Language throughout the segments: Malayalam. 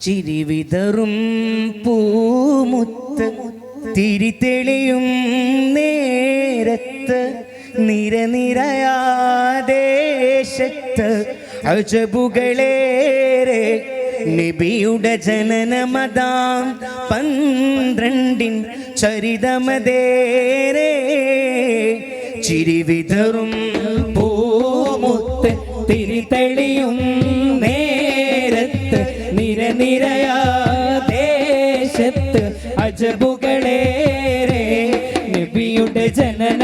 ചിരിവിതറും പൂമുത്ത് തിരിതെളിയും നേരത്ത് നിരനിരയാദേശത്ത് അജബുകളേറെ നബിയുടെ ജനനമതാം പന്ത്രണ്ടിൻ ചരിതമതേരെ ചിരിവിതറും പൂമുത്ത്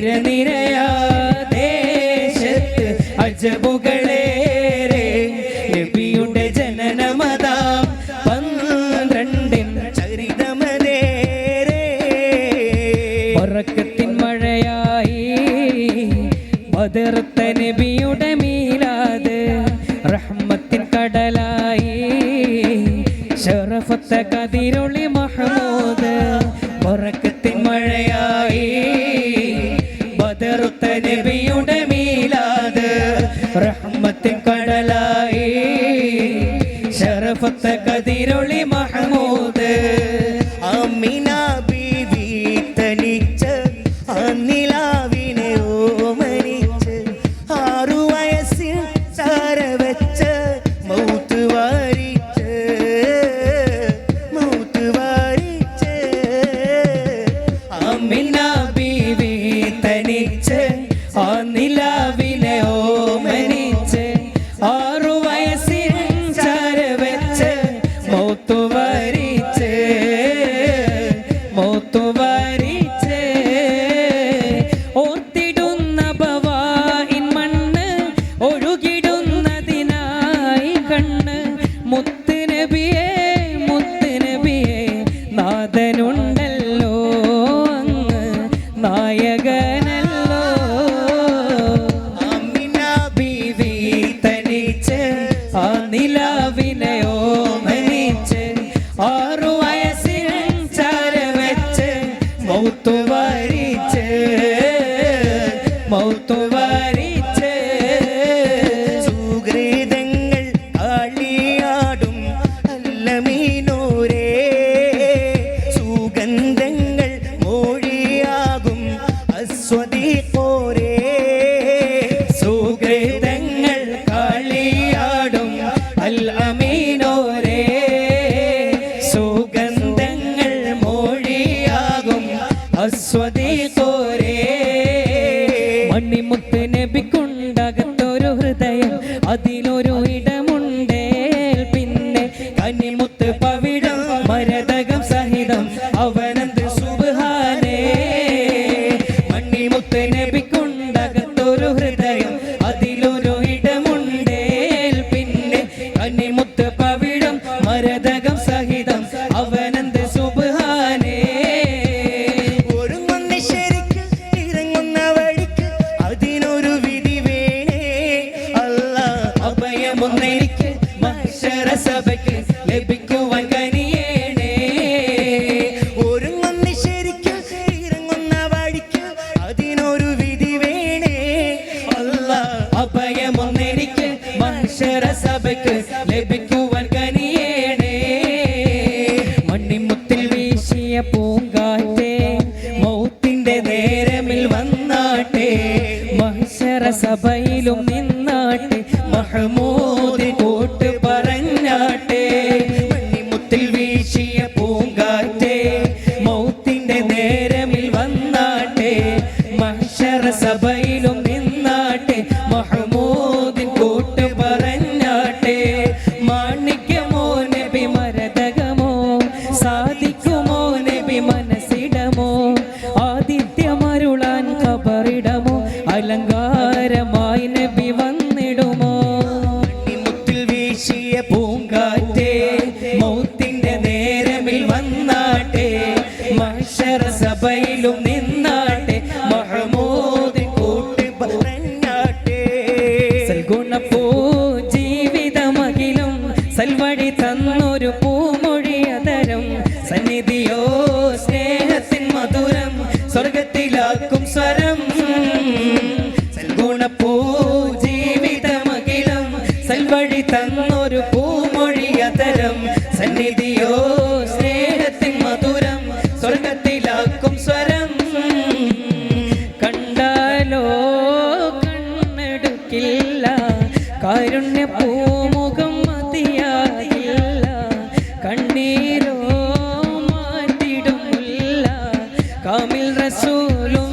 നിരനിരയാ ദേശത്ത് അജബുകളേറെ നബിയുടെ ജനനമതാം പന്ത്രണ്ടിൻ ചരിതമതേറെ. ഉറക്കത്തിൻ മഴയായി പതിർത്ത നബിയുടെ മീലാത് റഹ്മത്തിൻ കടലായി ഷറഫത്ത കതിരൊളി മഹമൂദ്. ഉറക്കത്തിൽ തിരുളി mood തന്നൊരു പൂമൊഴിയതരം സന്നിധിയോ സ്നേഹത്തിൻ മധുരം സ്വർഗത്തിലാക്കും സ്വരം. കണ്ടാലോ കണ്ണെടുക്കില്ല കാരുണ്യ പൂമുഖം മതിയാകില്ല കണ്ണീരോ മാറ്റിടുമില്ല കാമിൽ റസൂലുള്ള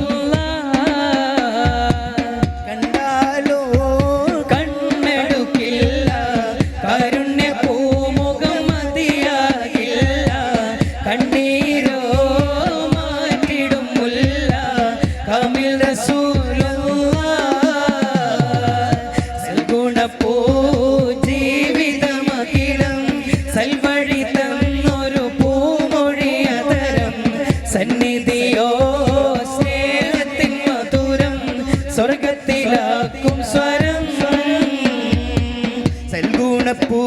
பூ